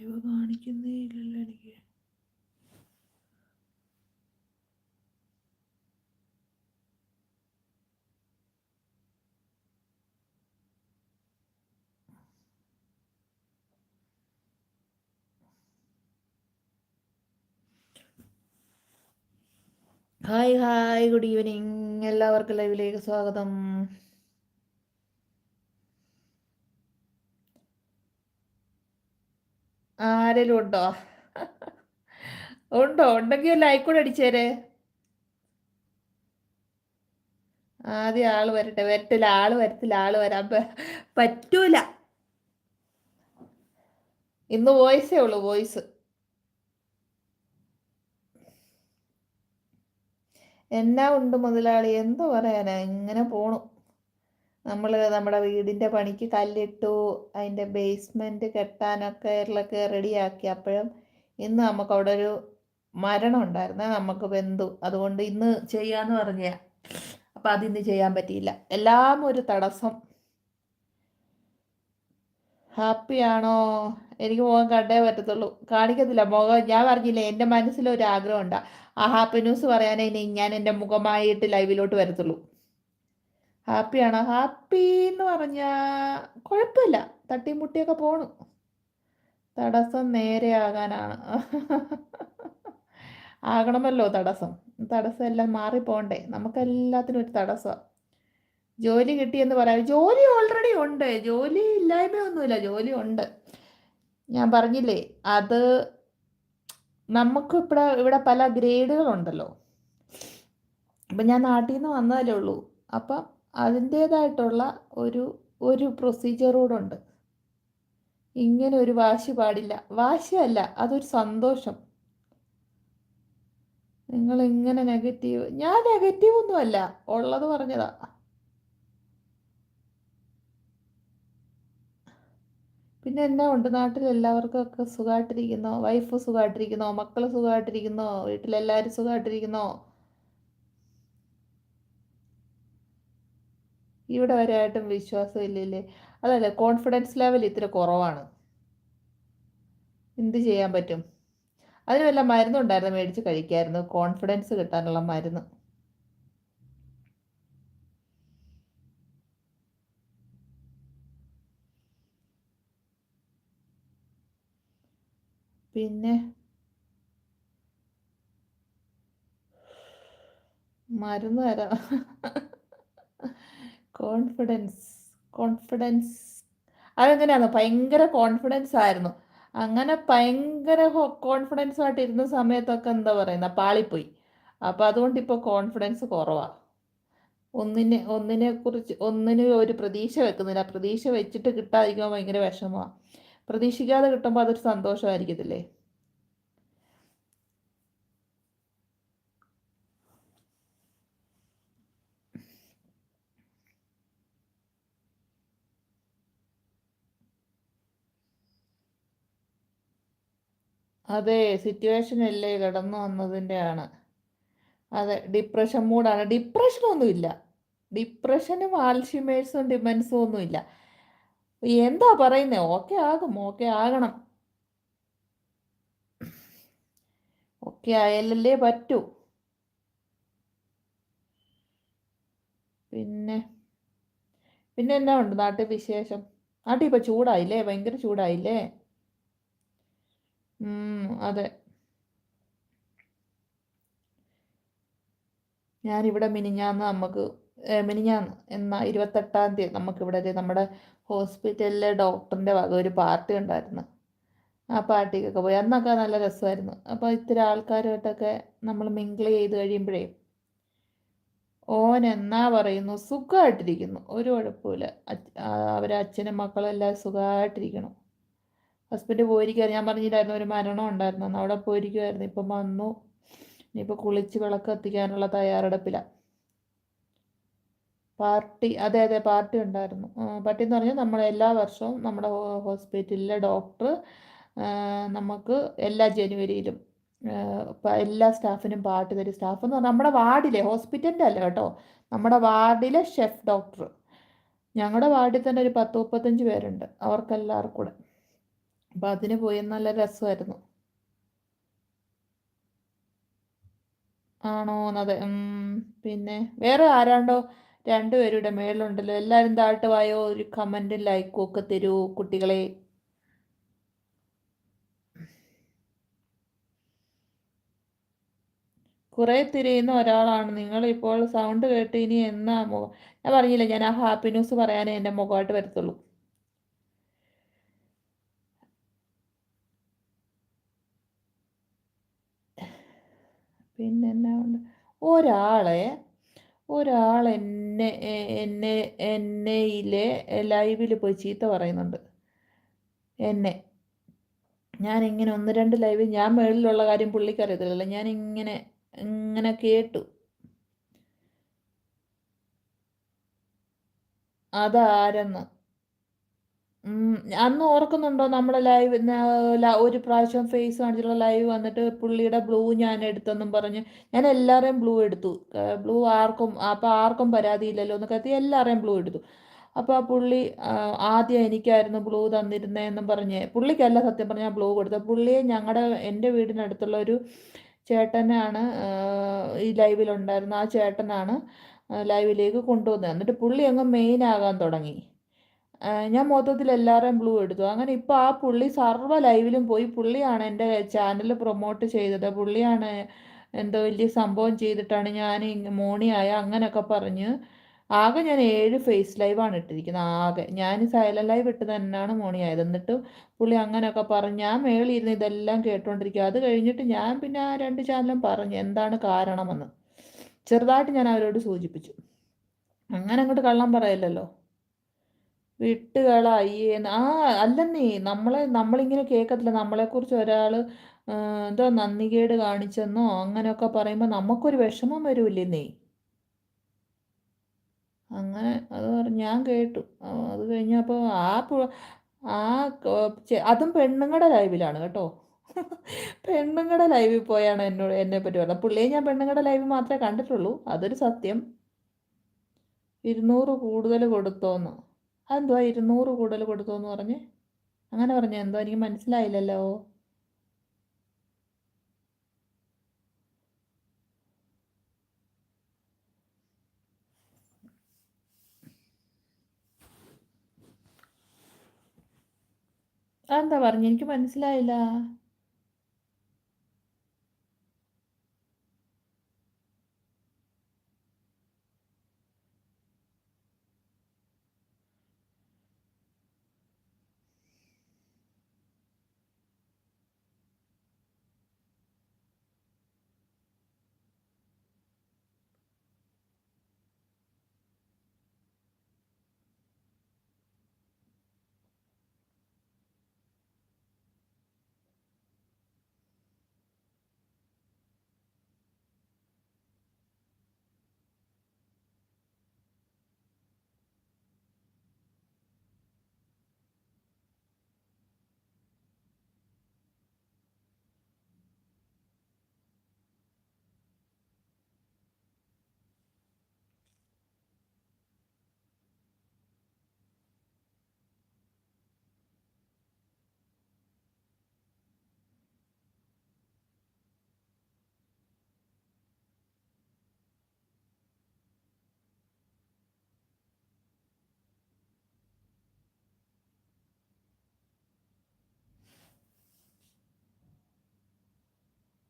Live കാണിക്കുന്നേ ഇല്ലല്ലോ എനിക്ക്. Hi hi good evening. എല്ലാവർക്കും ലൈവിലേക്ക് സ്വാഗതം. ആരെങ്കിലും ഉണ്ടോ? ഉണ്ടോ ഉണ്ടെങ്കിൽ ലൈക്ക് കൂടെ അടിച്ചേരെ ആദ്യം ആൾ വരട്ടെ. വരട്ടില്ല. ആൾ വരത്തില്ല. ആൾ വരാൻ പറ്റൂല. ഇന്ന് വോയിസേ ഉള്ളൂ. വോയിസ് എന്നാ ഉണ്ട് മുതലാളി? എന്തു പറയാനാ? ഇങ്ങനെ പോണു. നമ്മൾ നമ്മുടെ വീടിന്റെ പണിക്ക് കല്ലിട്ടു അതിന്റെ ബേസ്മെന്റ് കെട്ടാനൊക്കെ ഉള്ളൊക്കെ റെഡിയാക്കി അപ്പോഴും ഇന്ന് നമുക്ക് അവിടെ ഒരു മരണം ഉണ്ടായിരുന്നേ. നമുക്ക് ബന്ധു അതുകൊണ്ട് ഇന്ന് ചെയ്യാന്ന് പറഞ്ഞ അപ്പം അതിന്ന് ചെയ്യാൻ പറ്റിയില്ല. എല്ലാം ഒരു തടസ്സം. ഹാപ്പിയാണോ എനിക്ക് മുഖം കണ്ടേ പറ്റത്തുള്ളൂ. കാണിക്കത്തില്ല മുഖം. ഞാൻ പറഞ്ഞില്ലേ എന്റെ മനസ്സിലൊരു ആഗ്രഹം ഉണ്ടാ. ആ ഹാപ്പി ന്യൂസ് പറയാനേ ഞാൻ എന്റെ മുഖമായിട്ട് ലൈവിലോട്ട് വരത്തുള്ളൂ. ഹാപ്പിയാണോ? ഹാപ്പി എന്ന് പറഞ്ഞാൽ കുഴപ്പമില്ല തട്ടിയും മുട്ടിയൊക്കെ പോണു. തടസ്സം നേരെ ആകാനാണ് ആകണമല്ലോ തടസ്സം. തടസ്സം എല്ലാം മാറിപ്പോണ്ടേ. നമുക്കെല്ലാത്തിനും ഒരു തടസ്സമാണ് ജോലി കിട്ടിയെന്ന് പറയാം. ജോലി ഓൾറെഡി ഉണ്ട്. ജോലി ഇല്ലായ്മയൊന്നുമില്ല. ജോലി ഉണ്ട്. ഞാൻ പറഞ്ഞില്ലേ അത് നമുക്ക് ഇവിടെ ഇവിടെ പല ഗ്രേഡുകളുണ്ടല്ലോ. അപ്പം ഞാൻ നാട്ടിൽ നിന്ന് വന്നതല്ലേ ഉള്ളൂ. അപ്പം അതിന്റേതായിട്ടുള്ള ഒരു ഒരു പ്രൊസീജിയർ ഉണ്ട് ഇങ്ങനെ ഒരു വാശി പാടില്ല. വാശിയല്ല അതൊരു സന്തോഷം. നിങ്ങൾ ഇങ്ങനെ നെഗറ്റീവ് ഞാൻ നെഗറ്റീവ് ഒന്നുമല്ല ഉള്ളത് പറഞ്ഞതാ. പിന്നെ എന്നാ ഉണ്ട്? നാട്ടിൽ എല്ലാവർക്കും ഒക്കെ സുഖമായിട്ടിരിക്കുന്നോ? വൈഫ് സുഖമായിട്ടിരിക്കുന്നോ? മക്കൾ സുഖമായിട്ടിരിക്കുന്നോ? വീട്ടിലെല്ലാവരും സുഖമായിട്ടിരിക്കുന്നോ? ഇവിടെ വരെയായിട്ടും വിശ്വാസം ഇല്ലല്ലേ? അതല്ല കോൺഫിഡൻസ് ലെവൽ ഇത്ര കുറവാണ്. എന്ത് ചെയ്യാൻ പറ്റും? അതിന് വല്ല മരുന്നുണ്ടായിരുന്നു മേടിച്ച് കഴിക്കായിരുന്നു. കോൺഫിഡൻസ് കിട്ടാനുള്ള മരുന്ന്. പിന്നെ? മരുന്ന് തരാം. കോൺഫിഡൻസ് കോൺഫിഡൻസ് അതെങ്ങനെയാണോ ഭയങ്കര കോൺഫിഡൻസ് ആയിരുന്നു. അങ്ങനെ ഭയങ്കര കോൺഫിഡൻസ് ആയിട്ട് ഇരുന്ന സമയത്തൊക്കെ എന്താ പറയുന്ന? പാളിപ്പോയി. അപ്പോൾ അതുകൊണ്ട് ഇപ്പോൾ കോൺഫിഡൻസ് കുറവാ. ഒന്നിനെ ഒന്നിനെ കുറിച്ച് ഒന്നിന് ഒരു പ്രതീക്ഷ വെക്കുന്നില്ല. പ്രതീക്ഷ വെച്ചിട്ട് കിട്ടാതിരിക്കുമ്പോൾ ഭയങ്കര വിഷമമാണ് പ്രതീക്ഷിക്കാതെ കിട്ടുമ്പോൾ അതൊരു സന്തോഷമായിരിക്കത്തില്ലേ? അതെ സിറ്റുവേഷൻ അല്ലേ കടന്നു വന്നതിന്റെയാണ്. അതെ ഡിപ്രഷൻ മൂഡാണ് ഡിപ്രഷനൊന്നുമില്ല ഡിപ്രഷനും ആൽഷിമേഴ്സും ഡിമെൻസും ഒന്നുമില്ല. എന്താ പറയുന്നത് ഓക്കെ ആകും. ഓക്കെ ആകണം. ഓക്കെ ആയാലല്ലേ പറ്റൂ. പിന്നെ പിന്നെ എന്നാ ഉണ്ട് നാട്ടിൽ വിശേഷം? നാട്ടിൽ ഇപ്പം ചൂടായില്ലേ? ഭയങ്കര ചൂടായില്ലേ? അതെ. ഞാനിവിടെ മിനിഞ്ഞാന്ന് നമുക്ക് മിനിഞ്ഞാന്ന് എന്നാ ഇരുപത്തെട്ടാം തീയതി നമുക്കിവിടെ നമ്മുടെ ഹോസ്പിറ്റലിലെ ഡോക്ടറിന്റെ വക ഒരു പാർട്ടി ഉണ്ടായിരുന്നു. ആ പാർട്ടിക്കൊക്കെ പോയി. അന്നൊക്കെ നല്ല രസമായിരുന്നു. അപ്പോൾ ഇത്തിരി ആൾക്കാരുമായിട്ടൊക്കെ നമ്മൾ മിങ്കിൾ ചെയ്ത് കഴിയുമ്പോഴേ ഓൻ എന്നാ പറയുന്നു? സുഖമായിട്ടിരിക്കുന്നു. ഒരു കുഴപ്പമില്ല അവരെ അച്ഛനും മക്കളും എല്ലാം സുഖമായിട്ടിരിക്കണം. ഹസ്ബൻഡ് പോയിരിക്കുകയായിരുന്നു ഞാൻ പറഞ്ഞില്ലായിരുന്നു ഒരു മരണം ഉണ്ടായിരുന്നു. അന്ന് അവിടെ പോയിരിക്കുമായിരുന്നു ഇപ്പം വന്നു. ഇനിയിപ്പോൾ കുളിച്ച് വിളക്ക് കത്തിക്കാനുള്ള തയ്യാറെടുപ്പിലാണ് പാർട്ടി അതെ അതെ പാർട്ടി ഉണ്ടായിരുന്നു. പാർട്ടി എന്ന് പറഞ്ഞാൽ നമ്മൾ എല്ലാ വർഷവും നമ്മുടെ ഹോസ്പിറ്റലിലെ ഡോക്ടർ നമുക്ക് എല്ലാ ജനുവരിയിലും എല്ലാ സ്റ്റാഫിനും പാട്ട് തരും. സ്റ്റാഫ് എന്ന് പറഞ്ഞാൽ നമ്മുടെ വാർഡിലെ ഹോസ്പിറ്റലിന്റെ അല്ല കേട്ടോ. നമ്മുടെ വാർഡിലെ ഷെഫ് ഡോക്ടർ. ഞങ്ങളുടെ വാർഡിൽ തന്നെ ഒരു പത്ത് മുപ്പത്തഞ്ച് പേരുണ്ട്. അവർക്കെല്ലാവർക്കും കൂടെ. അപ്പം അതിന് പോയി നല്ല രസമായിരുന്നു. ആണോ അതെ പിന്നെ വേറെ ആരാണ്ടോ രണ്ടുപേരുടെ മേളിലുണ്ടല്ലോ. എല്ലാവരും താഴ്ട്ട് വായോ? ഒരു കമന്റും ലൈക്കും ഒക്കെ തരൂ കുട്ടികളെ. കുറേ തിരിയുന്ന ഒരാളാണ്. നിങ്ങൾ ഇപ്പോൾ സൗണ്ട് കേട്ട് ഇനി എന്നാ മുഖം ഞാൻ പറഞ്ഞില്ല ഞാൻ ആ ഹാപ്പി ന്യൂസ് പറയാനേ എന്റെ മുഖമായിട്ട് വരത്തുള്ളൂ. പിന്നെ എന്നാ ഉണ്ട് ഒരാളെ ഒരാൾ എന്നെ എന്നെ എന്നെയിലെ ലൈവിൽ പോയി ചീത്ത പറയുന്നുണ്ട്. എന്നെ. ഞാൻ ഇങ്ങനെ ഒന്ന് രണ്ട് ലൈവിൽ ഞാൻ മേളിലുള്ള കാര്യം പുള്ളിക്കറിയത്തില്ലല്ലോ ഞാൻ ഇങ്ങനെ ഇങ്ങനെ കേട്ടു. അതാരെന്ന്? അന്ന് ഓർക്കുന്നുണ്ടോ നമ്മുടെ ലൈവ് ഒരു പ്രാവശ്യം ഫേസ് കാണിച്ചിട്ടുള്ള ലൈവ് വന്നിട്ട് പുള്ളിയുടെ ബ്ലൂ ഞാൻ എടുത്തെന്നും പറഞ്ഞ് ഞാൻ എല്ലാവരെയും ബ്ലൂ എടുത്തു. ബ്ലൂ ആർക്കും അപ്പോൾ ആർക്കും പരാതിയില്ലല്ലോ എന്ന് കരുതി എല്ലാവരെയും ബ്ലൂ എടുത്തു. അപ്പോൾ ആ പുള്ളി ആദ്യം എനിക്കായിരുന്നു ബ്ലൂ തന്നിരുന്നതെന്നും പറഞ്ഞ് പുള്ളിക്കല്ല സത്യം പറഞ്ഞാൽ ബ്ലൂ കൊടുത്തത്. പുള്ളിയെ ഞങ്ങളുടെ എന്റെ വീടിനടുത്തുള്ള ഒരു ചേട്ടനാണ് ഈ ലൈവിലുണ്ടായിരുന്നത്. ആ ചേട്ടനാണ് ലൈവിലേക്ക് കൊണ്ടുവന്നത്. എന്നിട്ട് പുള്ളി അങ്ങ് മെയിൻ ആകാൻ തുടങ്ങി. ഞാൻ മൊത്തത്തിൽ എല്ലാവരെയും ബ്ലൂ എടുത്തു. അങ്ങനെ ഇപ്പോൾ ആ പുള്ളി സർവ ലൈവിലും പോയി പുള്ളിയാണ് എന്റെ ചാനൽ പ്രൊമോട്ട് ചെയ്തത്. പുള്ളിയാണ് എന്തോ വലിയ സംഭവം ചെയ്തിട്ടാണ് ഞാൻ മോണിയായ അങ്ങനെയൊക്കെ പറഞ്ഞ് ആകെ ഞാൻ ഏഴ് ഫേസ് ലൈവാണ് ഇട്ടിരിക്കുന്നത് ആകെ. ഞാൻ സൈലന്റ് ലൈവ് ഇട്ട് തന്നെയാണ് മോണിയായത്. എന്നിട്ട് പുള്ളി അങ്ങനെയൊക്കെ പറഞ്ഞ് ഞാൻ മേളിയിരുന്ന് ഇതെല്ലാം കേട്ടോണ്ടിരിക്കുക അത് കഴിഞ്ഞിട്ട് ഞാൻ പിന്നെ ആ രണ്ട് ചാനലും പറഞ്ഞു എന്താണ് കാരണമെന്ന്. ചെറുതായിട്ട് ഞാൻ അവരോട് സൂചിപ്പിച്ചു. അങ്ങനെ അങ്ങോട്ട് കള്ളം പറയല്ലല്ലോ. വിട്ടുകളായി ആ അല്ലെന്നേ നമ്മളെ നമ്മളിങ്ങനെ കേൾക്കത്തില്ല. നമ്മളെക്കുറിച്ച് ഒരാൾ എന്തോ നന്ദികേട് കാണിച്ചെന്നോ അങ്ങനെയൊക്കെ പറയുമ്പോൾ നമുക്കൊരു വിഷമം നീ? അങ്ങനെ അത് ഞാൻ കേട്ടു. അത് കഴിഞ്ഞപ്പോൾ ആ ആ അതും പെണ്ണുങ്ങളുടെ ലൈവിലാണ് കേട്ടോ. പെണ്ണുങ്ങളുടെ ലൈവിൽ പോയാണ് എന്നോട് എന്നെ പറ്റി പറഞ്ഞത്. പുള്ളിയെ ഞാൻ പെണ്ണുങ്ങളുടെ ലൈവ് മാത്രമേ കണ്ടിട്ടുള്ളൂ. അതൊരു സത്യം. ഇരുന്നൂറ് കൂടുതൽ കൊടുത്തോന്ന്. അതെന്തുവാ ഇരുന്നൂറ് കൂടുതൽ കൊടുത്തോന്ന് പറഞ്ഞ്? അങ്ങനെ പറഞ്ഞു എന്തോ? എനിക്ക് മനസ്സിലായില്ലല്ലോ. അതെന്താ പറഞ്ഞു? എനിക്ക് മനസ്സിലായില്ല.